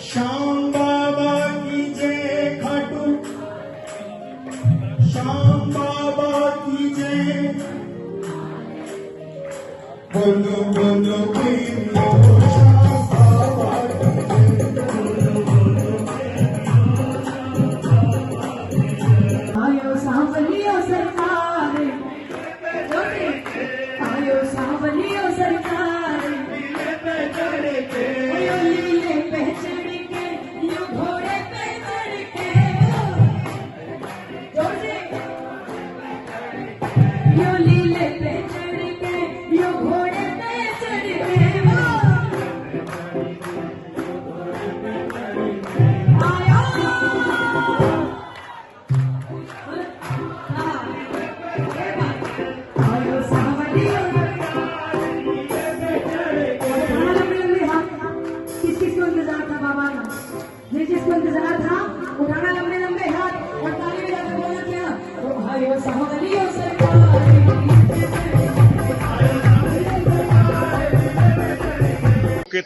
শ্যাম বাবা কি যে খাটু শ্যাম বাবা কি যে বলো বলো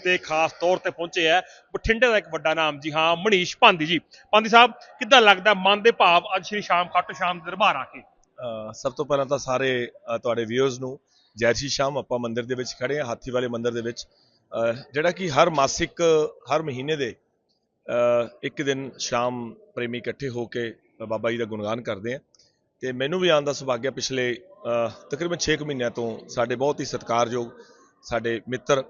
ਤੇ ਖਾਸ ਤੌਰ ਤੇ ਪਹੁੰਚੇ ਹੈ ਬਠਿੰਡੇ ਦਾ ਇੱਕ ਵੱਡਾ ਨਾਮ ਜੀ ਹਾਂ ਮਨੀਸ਼ ਭਾਂਦੀ ਜੀ। ਭਾਂਦੀ ਸਾਹਿਬ ਕਿੱਦਾਂ ਲੱਗਦਾ ਮਨ ਦੇ ਭਾਵ ਅੱਜ ਸ਼੍ਰੀ ਸ਼ਾਮ ਖਾਟੂ ਸ਼ਾਮ ਦੇ ਦਰਬਾਰ ਆ ਕੇ? ਸਭ ਤੋਂ ਪਹਿਲਾਂ ਤਾਂ ਸਾਰੇ ਤੁਹਾਡੇ ਵਿਊਅਰਸ ਨੂੰ ਜੈ ਸ਼੍ਰੀ ਸ਼ਾਮ ਆਪਾਂ ਮੰਦਿਰ ਦੇ ਵਿੱਚ ਖੜੇ ਹਾਂ ਹਾਥੀ ਵਾਲੇ ਮੰਦਿਰ ਦੇ ਵਿੱਚ। ਜਿਹੜਾ ਕਿ ਹਰ ਮਾਸਿਕ ਹਰ ਮਹੀਨੇ ਦੇ ਅ, ਇੱਕ ਦਿਨ ਸ਼ਾਮ ਪ੍ਰੇਮੀ ਇਕੱਠੇ ਹੋ ਕੇ ਬਾਬਾ ਜੀ ਦਾ ਗੁਣਗਾਨ ਕਰਦੇ ਆ। ਤੇ ਮੈਨੂੰ ਵੀ ਆਉਣ ਦਾ ਸੁਭਾਗਿਆ ਪਿਛਲੇ ਅ, ਤਕਰੀਬਨ 6 ਮਹੀਨਿਆਂ ਤੋਂ ਸਾਡੇ ਬਹੁਤ ਹੀ ਸਤਿਕਾਰਯੋਗ ਸਾਡੇ ਮਿੱਤਰ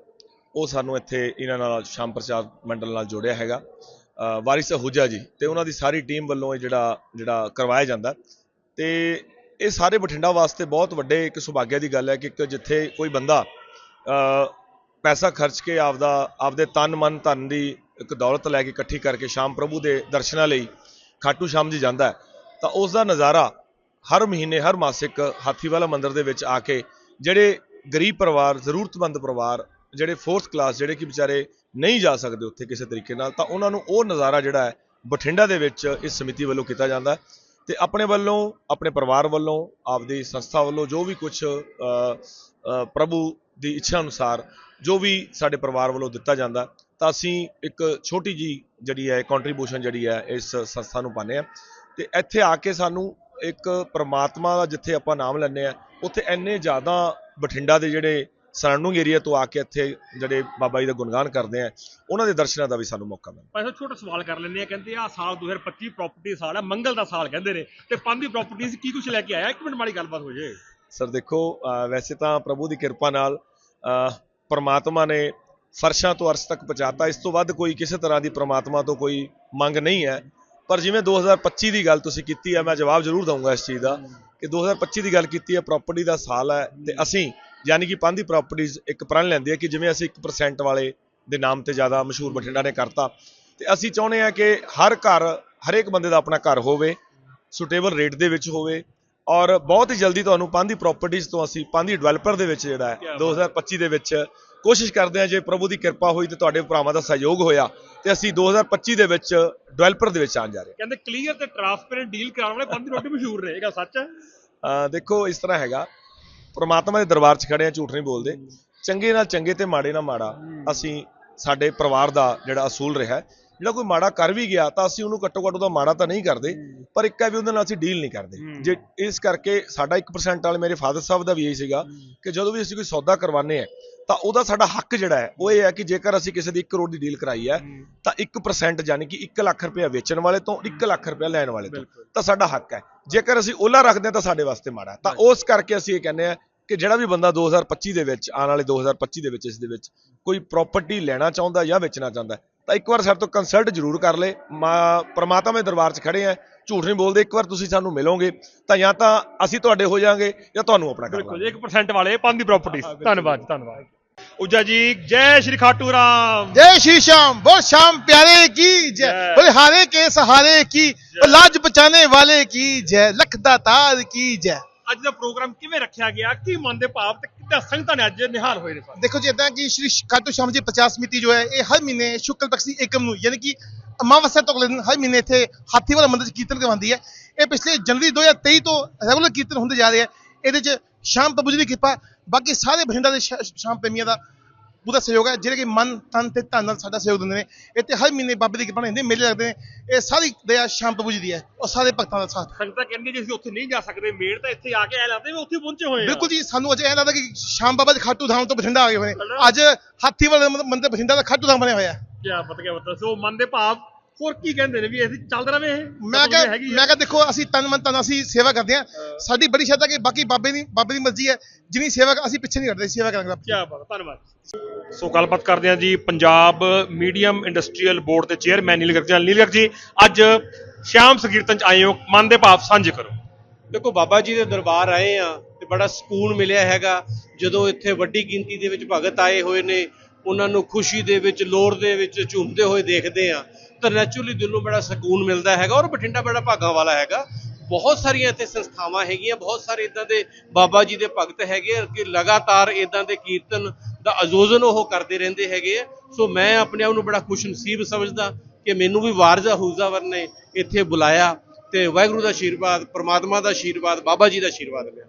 ਉਹ ਸਾਨੂੰ ਇੱਥੇ ਇਹਨਾਂ ਨਾਲ ਸ਼ਾਮ ਪ੍ਰਚਾਰ ਮੰਡਲ ਨਾਲ ਜੋੜਿਆ ਹੈਗਾ। ਅ, ਵਾਰਿਸ ਅਹੂਜਾ ਜੀ ਤੇ ਉਹਨਾਂ ਦੀ ਸਾਰੀ ਟੀਮ ਵੱਲੋਂ ਇਹ ਜਿਹੜਾ ਜਿਹੜਾ ਕਰਵਾਇਆ ਜਾਂਦਾ। ਤੇ ਇਹ ਸਾਰੇ ਬਠਿੰਡਾ ਵਾਸਤੇ ਬਹੁਤ ਵੱਡੇ ਇੱਕ ਸੁਭਾਗਿਆ ਦੀ ਗੱਲ ਹੈ ਕਿ ਇੱਕ ਜਿੱਥੇ ਕੋਈ ਬੰਦਾ ਪੈਸਾ ਖਰਚ ਕੇ ਆਪਦਾ ਆਪਦੇ ਤਨ ਮਨ ਧਨ ਦੀ ਇੱਕ ਦੌਲਤ ਲੈ ਕੇ ਇਕੱਠੀ ਕਰਕੇ ਸ਼ਾਮ ਪ੍ਰਭੂ ਦੇ ਦਰਸ਼ਨਾਂ ਲਈ ਖਾਟੂ ਸ਼ਾਮ ਜੀ ਜਾਂਦਾ ਤਾਂ ਉਸ ਦਾ ਨਜ਼ਾਰਾ ਹਰ ਮਹੀਨੇ ਹਰ ਮਾਸਿਕ ਹਾਥੀਵਾਲਾ ਮੰਦਿਰ ਦੇ ਵਿੱਚ ਆ ਕੇ ਜਿਹੜੇ ਗਰੀਬ ਪਰਿਵਾਰ ਜ਼ਰੂਰਤਮੰਦ ਪਰਿਵਾਰ ਜਿਹੜੇ ਫੋਰਥ ਕਲਾਸ ਜਿਹੜੇ ਕਿ ਵਿਚਾਰੇ ਨਹੀਂ ਜਾ ਸਕਦੇ ਉੱਥੇ ਕਿਸੇ ਤਰੀਕੇ ਨਾਲ, ਤਾਂ ਉਹਨਾਂ ਨੂੰ ਉਹ ਨਜ਼ਾਰਾ ਜਿਹੜਾ ਹੈ ਬਠਿੰਡਾ ਦੇ ਵਿੱਚ ਇਸ ਸਮਿਤੀ ਵੱਲੋਂ ਕੀਤਾ ਜਾਂਦਾ ਹੈ। ਤੇ ਆਪਣੇ ਵੱਲੋਂ, ਆਪਣੇ ਪਰਿਵਾਰ ਵੱਲੋਂ, ਆਪਦੀ ਸੰਸਥਾ ਵੱਲੋਂ ਜੋ ਵੀ ਕੁਝ ਪ੍ਰਭੂ ਦੀ ਇੱਛਾ ਅਨੁਸਾਰ ਜੋ ਵੀ ਸਾਡੇ ਪਰਿਵਾਰ ਵੱਲੋਂ ਦਿੱਤਾ ਜਾਂਦਾ, ਤਾਂ ਅਸੀਂ ਇੱਕ ਛੋਟੀ ਜੀ ਜਿਹੜੀ ਹੈ ਕੰਟਰੀਬਿਊਸ਼ਨ ਜਿਹੜੀ ਹੈ ਇਸ ਸੰਸਥਾ ਨੂੰ ਪਾਉਂਦੇ ਆ ਤੇ ਇੱਥੇ ਆ ਕੇ ਸਾਨੂੰ ਇੱਕ ਪ੍ਰਮਾਤਮਾ ਦਾ ਜਿੱਥੇ ਆਪਾਂ ਨਾਮ ਲੈਂਦੇ ਆ ਉੱਥੇ ਇੰਨੇ ਜ਼ਿਆਦਾ ਬਠਿੰਡਾ ਦੇ ਜਿਹੜੇ ਸਰਾਊਂਡਿੰਗ ਏਰੀਆ ਤੋਂ ਆ ਕੇ ਇੱਥੇ ਜਿਹੜੇ ਬਾਬਾ ਜੀ ਦਾ ਗੁਣਗਾਨ ਕਰਦੇ ਆ ਉਹਨਾਂ ਦੇ ਦਰਸ਼ਨਾਂ ਦਾ ਵੀ ਸਾਨੂੰ ਮੌਕਾ ਮਿਲਦਾ ਭਾਈ ਸਾਹਿਬ ਛੋਟਾ ਸਵਾਲ ਕਰ ਲੈਂਦੇ ਆ ਕਹਿੰਦੇ ਆ ਸਾਲ 2025 ਪ੍ਰਾਪਰਟੀ ਸਾਲ ਹੈ ਮੰਗਲ ਦਾ ਸਾਲ ਕਹਿੰਦੇ ਨੇ ਤੇ ਪੰਜ ਦੀ ਪ੍ਰਾਪਰਟੀਜ਼ ਕੀ ਕੁਝ ਲੈ ਕੇ ਆਇਆ? ਇੱਕ ਮਿੰਟ ਮਾੜੀ ਗੱਲਬਾਤ ਹੋ ਜੇ। ਸਰ ਦੇਖੋ ਵੈਸੇ ਤਾਂ ਪ੍ਰਭੂ ਦੀ ਕਿਰਪਾ ਨਾਲ ਪ੍ਰਮਾਤਮਾ ਨੇ ਫਰਸ਼ਾਂ ਤੋਂ ਅਰਸ਼ ਤੱਕ ਪਹੁੰਚਾਤਾ। ਇਸ ਤੋਂ ਵੱਧ ਕੋਈ ਕਿਸੇ ਤਰ੍ਹਾਂ ਦੀ ਪ੍ਰਮਾਤਮਾ ਤੋਂ ਕੋਈ ਮੰਗ ਨਹੀਂ ਹੈ। ਪਰ ਜਿਵੇਂ 2025 ਦੀ ਗੱਲ ਤੁਸੀਂ ਕੀਤੀ ਹੈ ਮੈਂ ਜਵਾਬ ਜ਼ਰੂਰ ਦਊਂਗਾ ਇਸ ਚੀਜ਼ ਦਾ ਕਿ 2025 ਦੀ ਗੱਲ ਕੀਤੀ ਹੈ ਪ੍ਰਾਪਰਟੀ ਦਾ ਸਾਲ ਹੈ ਤੇ ਅਸੀਂ ਯਾਨੀ ਕਿ ਪੰਜ ਦੀ ਪ੍ਰਾਪਰਟੀਆਂ ਇੱਕ ਪ੍ਰਣ ਲੈਂਦੀ ਹੈ ਕਿ ਜਿਵੇਂ ਅਸੀਂ 1% ਵਾਲੇ ਦੇ ਨਾਮ ਤੇ ਜ਼ਿਆਦਾ ਮਸ਼ਹੂਰ ਬਠਿੰਡਾ ਨੇ ਕਰਤਾ ਤੇ ਅਸੀਂ ਚਾਹੁੰਦੇ ਹਾਂ ਕਿ ਹਰ ਘਰ ਹਰੇਕ ਬੰਦੇ ਦਾ ਆਪਣਾ ਘਰ ਹੋਵੇ ਸੁਟੇਬਲ ਰੇਟ ਦੇ ਵਿੱਚ ਹੋਵੇ ਔਰ ਬਹੁਤ ਹੀ ਜਲਦੀ ਤੁਹਾਨੂੰ ਪੰਜ ਦੀ ਪ੍ਰਾਪਰਟੀਆਂ ਤੋਂ ਅਸੀਂ ਪੰਜ ਦੀ ਡਿਵੈਲਪਰ ਦੇ ਵਿੱਚ ਜਿਹੜਾ ਹੈ ਬਾਤ 2025 ਦੇ ਵਿੱਚ ਕੋਸ਼ਿਸ਼ ਕਰਦੇ ਹਾਂ ਜੇ ਪ੍ਰਭੂ ਦੀ ਕਿਰਪਾ ਹੋਈ ਤੇ ਤੁਹਾਡੇ ਭਰਾਵਾਂ ਦਾ ਸਹਿਯੋਗ ਹੋਇਆ ਤੇ ਅਸੀਂ 2025 ਦੇ ਵਿੱਚ ਡਿਵੈਲਪਰ ਦੇ ਵਿੱਚ ਆਉਣ ਜਾ ਰਹੇ ਕਹਿੰਦੇ ਕਲੀਅਰ ਤੇ ਟ੍ਰਾਂਸਪੇਰੈਂਟ ਡੀਲ ਕਰਾਉਣ ਵਾਲੇ ਪੰਜ ਦੀ ਰੋਟੀ ਮਸ਼ਹੂਰ ਗੱਲ ਸੱਚ ਹੈ? ਹਾਂ ਦੇਖੋ ਇਸ ਤਰ੍ਹਾਂ ਹੈਗਾ ਪ੍ਰਮਾਤਮਾ ਦੇ ਦਰਬਾਰ 'ਚ ਖੜੇ ਆ ਝੂਠ ਨਹੀਂ ਬੋਲਦੇ। ਚੰਗੇ ਨਾਲ ਚੰਗੇ ਤੇ ਮਾੜੇ ਨਾਲ ਮਾੜਾ। ਅਸੀਂ ਸਾਡੇ ਪਰਿਵਾਰ ਦਾ ਜਿਹੜਾ ਅਸੂਲ ਰਿਹਾ ਹੈ, ਜਿਹੜਾ ਕੋਈ ਮਾੜਾ ਕਰ ਵੀ ਗਿਆ ਤਾਂ ਅਸੀਂ ਉਹਨੂੰ ਘੱਟੋ ਘੱਟ ਉਹਦਾ ਮਾੜਾ ਤਾਂ ਨਹੀਂ ਕਰਦੇ ਪਰ ਇੱਕ ਹੈ ਵੀ ਉਹਦੇ ਨਾਲ ਅਸੀਂ ਡੀਲ ਨਹੀਂ ਕਰਦੇ। ਜੇ ਇਸ ਕਰਕੇ ਸਾਡਾ 1% ਵਾਲੇ ਮੇਰੇ ਫਾਦਰ ਸਾਹਿਬ ਦਾ ਵੀ ਇਹੀ ਸੀਗਾ ਕਿ ਜਦੋਂ ਵੀ ਅਸੀਂ ਕੋਈ ਸੌਦਾ ਕਰਵਾਉਂਦੇ ਆ ਤਾਂ ਉਹਦਾ ਸਾਡਾ ਹੱਕ ਜਿਹੜਾ ਹੈ ਉਹ ਇਹ ਹੈ ਕਿ ਜੇਕਰ ਅਸੀਂ ਕਿਸੇ ਦੀ 1 ਕਰੋੜ ਦੀ ਡੀਲ ਕਰਾਈ ਹੈ ਤਾਂ 1% ਯਾਨੀ ਕਿ 1 ਲੱਖ ਰੁਪਏ ਵੇਚਣ ਵਾਲੇ ਤੋਂ 1 ਲੱਖ ਰੁਪਏ ਲੈਣ ਵਾਲੇ ਤੋਂ। ਤਾਂ ਸਾਡਾ ਹੱਕ ਹੈ। ਜੇਕਰ ਅਸੀਂ ਓਲਾ ਰੱਖਦੇ ਹਾਂ ਤਾਂ ਸਾਡੇ ਵਾਸਤੇ ਮਾੜਾ ਤਾਂ ਉਸ ਕਰਕੇ ਅਸੀਂ ਇਹ ਕਹਿੰਦੇ ਆ ਕਿ ਜਿਹੜਾ ਵੀ ਬੰਦਾ 2025 ਦੇ ਵਿੱਚ ਆਉਣ ਵਾਲੇ 2025 ਦੇ ਵਿੱਚ ਇਸ ਦੇ ਵਿੱਚ ਕੋਈ ਪ੍ਰਾਪਰਟੀ ਲੈਣਾ ਚਾਹੁੰਦਾ ਜਾਂ ਵੇਚਣਾ ਚਾਹੁੰਦਾ ਤਾਂ ਇੱਕ ਵਾਰ ਸਾਡੇ ਤੋਂ ਕੰਸਲਟ ਜ਼ਰੂਰ ਕਰ ਲੇ। ਮਾ- ਪ੍ਰਮਾਤਮਾ ਦੇ ਦਰਬਾਰ 'ਚ ਖੜੇ ਆ ਝੂਠ ਨਹੀਂ ਬੋਲਦੇ ਇੱਕ ਵਾਰ ਤੁਸੀਂ ਸਾਨੂੰ ਮਿਲੋਗੇ ਤਾਂ ਜਾਂ ਤਾਂ ਅਸੀਂ ਤੁਹਾਡੇ ਹੋ ਜਾਾਂਗੇ ਜਾਂ ਤੁਹਾਨੂੰ ਆਪਣਾ ਕਰ ਬਿਲਕੁਲ ਲਾਂਗੇ 1% ਵਾਲੇ ਪੰਜ ਦੀ ਪ੍ਰਾਪਰਟੀਜ਼ ਧੰਨਵਾਦ ਧੰਨਵਾਦ। ਉਜਾ ਜੀ ਜੈ ਸ਼੍ਰੀ ਖਾਟੂ ਰਾਮ जय श्री श्याम बोल श्याम प्यारे की जय। जय बोले हारे के सहारे की और लाज बचाने वाले की जय लख दातार की जय ਅੱਜ ਦਾ ਪ੍ਰੋਗਰਾਮ ਕਿਵੇਂ ਰੱਖਿਆ ਗਿਆ ਕੀ ਮਨ ਦੇ ਭਾਵ ਤੇ ਕਿੱਦਾਂ ਸੰਗਤਾਂ ਨੇ ਅੱਜ ਨਿਹਾਲ ਹੋਏ ਨੇ ਸਾਰੇ देखो जी इतना कि श्री खाटू श्याम जी 50 समिति जो है ये हर महीने शुक्ल पक्ष ਦੀ ਏਕਮ ਨੂੰ ਯਾਨੀ ਕਿ ਅਮਾਵਸਿਆ ਤੋਂ ਅਗਲੇ ਦਿਨ ਹਰ ਮਹੀਨੇ ਇੱਥੇ ਹਾਥੀ ਵਾਲਾ ਮੰਦਿਰ 'ਚ ਕੀਰਤਨ ਕਰਵਾਉਂਦੀ ਹੈ ਇਹ ਪਿਛਲੇ ਜਨਵਰੀ 2023 ਤੋਂ ਰੈਗੂਲਰ ਕੀਰਤਨ ਹੁੰਦੇ ਜਾ ਰਹੇ ਹੈ ਇਹਦੇ 'ਚ ਸ਼ਾਮ ਪ੍ਰਭੂ ਜੀ ਦੀ ਕਿਰਪਾ ਬਾਕੀ ਸਾਰੇ ਬਠਿੰਡਾ ਦੇ ਸ਼- ਸ਼ਾਮ ਪ੍ਰੇਮੀਆਂ ਦਾ ਪੂਰਾ ਸਹਿਯੋਗ ਹੈ ਜਿਹੜੇ ਕਿ ਮਨ ਤਨ ਤੇ ਧਨ ਨਾਲ ਸਾਡਾ ਸਹਿਯੋਗ ਦਿੰਦੇ ਨੇ। ਇੱਥੇ ਹਰ ਮਹੀਨੇ ਬਾਬੇ ਦੀ ਕਿਰਪਾ ਨਾਲ ਹੁੰਦੀ ਮੇਲੇ ਲੱਗਦੇ ਨੇ। ਇਹ ਸਾਰੀ ਦਇਆ ਸ਼ਾਮ ਪ੍ਰਭੂ ਜੀ ਦੀ ਹੈ ਔਰ ਸਾਰੇ ਭਗਤਾਂ ਦਾ ਸਾਥ। ਸੰਗਤਾਂ ਕਹਿੰਦੀ ਜੇ ਅਸੀਂ ਉੱਥੇ ਨਹੀਂ ਜਾ ਸਕਦੇ ਮੇੜ ਤਾਂ ਇੱਥੇ ਆ ਕੇ ਐ ਲੱਗਦਾ ਵੀ ਉੱਥੇ ਪਹੁੰਚੇ ਹੋਏ ਆ। ਬਿਲਕੁਲ ਜੀ ਸਾਨੂੰ ਅਜੇ ਇਹ ਲੱਗਦਾ ਕਿ ਸ਼ਾਮ ਬਾਬਾ ਜੀ ਖਾਟੂ ਧਾਮ ਤੋਂ ਬਠਿੰਡਾ ਆ ਗਏ ਹੋਏ ਨੇ। ਅੱਜ ਹਾਥੀ ਵਾਲੇ ਮੰਦਿਰ ਬਠਿੰਡਾ ਦਾ ਖਾਟੂ ਧਾਮ ਬਣਿਆ ਹੋਇਆ। ਹੈ ਕਿਆ ਪਤਾ ਕਿਆ ਪਤਾ ਸੋ ਮਨ ਦੇ ਭਾਵ ਹੋਰ ਕੀ ਕਹਿੰਦੇ ਨੇ ਵੀ ਅਸੀਂ ਚੱਲਦਾ ਰਵੇ ਇਹ? ਮੈਂ ਕਿਹਾ ਆ। ਮੈਂ ਕਿਹਾ ਦੇਖੋ ਅਸੀਂ ਤਨ ਮਨ ਧਨ ਅਸੀਂ ਸੇਵਾ ਕਰਦੇ ਹਾਂ। ਸਾਡੀ ਬੜੀ ਸ਼ਰਧਾ ਕਿ ਬਾਕੀ ਬਾਬੇ ਦੀ ਬਾਬੇ ਦੀ ਮਰਜ਼ੀ ਹੈ। ਜਿੰਨੀ ਸੇਵਾ ਅਸੀਂ ਪਿੱਛੇ ਨਹੀਂ ਹਟਦੇ ਸੇਵਾ ਕਰਾਂਗੇ ਕਿਆ ਬਾਤ ਧੰਨਵਾਦ। ਸੋ ਗੱਲਬਾਤ ਕਰਦੇ ਹਾਂ ਜੀ ਪੰਜਾਬ ਮੀਡੀਅਮ ਇੰਡਸਟਰੀਅਲ ਬੋਰਡ ਦੇ ਚੇਅਰਮੈਨ ਨੀਲ ਗਰਗ ਜੀ ਨੀਲ। ਗਰਗ ਜੀ ਅੱਜ ਸ਼ਾਮ ਸੰਕੀਰਤਨ ਚ ਆਏ ਹੋ। ਮਨ ਦੇ ਭਾਵ ਸਾਂਝੇ ਕਰੋ। ਦੇਖੋ ਬਾਬਾ ਜੀ ਦੇ ਦਰਬਾਰ ਆਏ ਆ ਤੇ ਬੜਾ ਸਕੂਨ ਮਿਲਿਆ ਹੈਗਾ। ਜਦੋਂ ਇੱਥੇ ਵੱਡੀ ਗਿਣਤੀ ਦੇ ਵਿੱਚ ਭਗਤ ਆਏ ਹੋਏ ਨੇ ਉਹਨਾਂ ਨੂੰ ਖੁਸ਼ੀ ਦੇ ਵਿੱਚ ਲੋਰ ਦੇ ਵਿੱਚ ਝੂਮਦੇ ਹੋਏ ਦੇਖਦੇ ਆ ਤਾਂ ਨੈਚੁਰਲੀ ਦਿਲ ਨੂੰ ਬੜਾ ਸਕੂਨ ਮਿਲਦਾ ਹੈਗਾ ਔਰ ਬਠਿੰਡਾ ਬੜਾ ਭਾਗਾਂ ਵਾਲਾ ਹੈਗਾ। ਬਹੁਤ ਸਾਰੀਆਂ ਇੱਥੇ ਸੰਸਥਾਵਾਂ ਹੈਗੀਆਂ, ਬਹੁਤ ਸਾਰੇ ਇਦਾਂ ਦੇ ਬਾਬਾ ਜੀ ਦੇ ਭਗਤ ਹੈਗੇ ਕਿ ਲਗਾਤਾਰ ਇਦਾਂ ਦੇ ਕੀਰਤਨ ਦਾ ਆਯੋਜਨ ਉਹ ਕਰਦੇ ਰਹਿੰਦੇ ਹੈਗੇ ਆ। ਸੋ ਮੈਂ ਆਪਣੇ ਆਪ ਨੂੰ ਬੜਾ ਖੁਸ਼ ਨਸੀਬ ਸਮਝਦਾ ਕਿ ਮੈਨੂੰ ਵੀ ਵਾਰਜ਼ਾ ਹੂਜ਼ਾਵਰ ਨੇ ਇੱਥੇ ਬੁਲਾਇਆ ਤੇ ਵਾਹਿਗੁਰੂ ਦਾ ਆਸ਼ੀਰਵਾਦ ਪ੍ਰਮਾਤਮਾ ਦਾ ਆਸ਼ੀਰਵਾਦ ਬਾਬਾ ਜੀ ਦਾ ਆਸ਼ੀਰਵਾਦ ਲਿਆ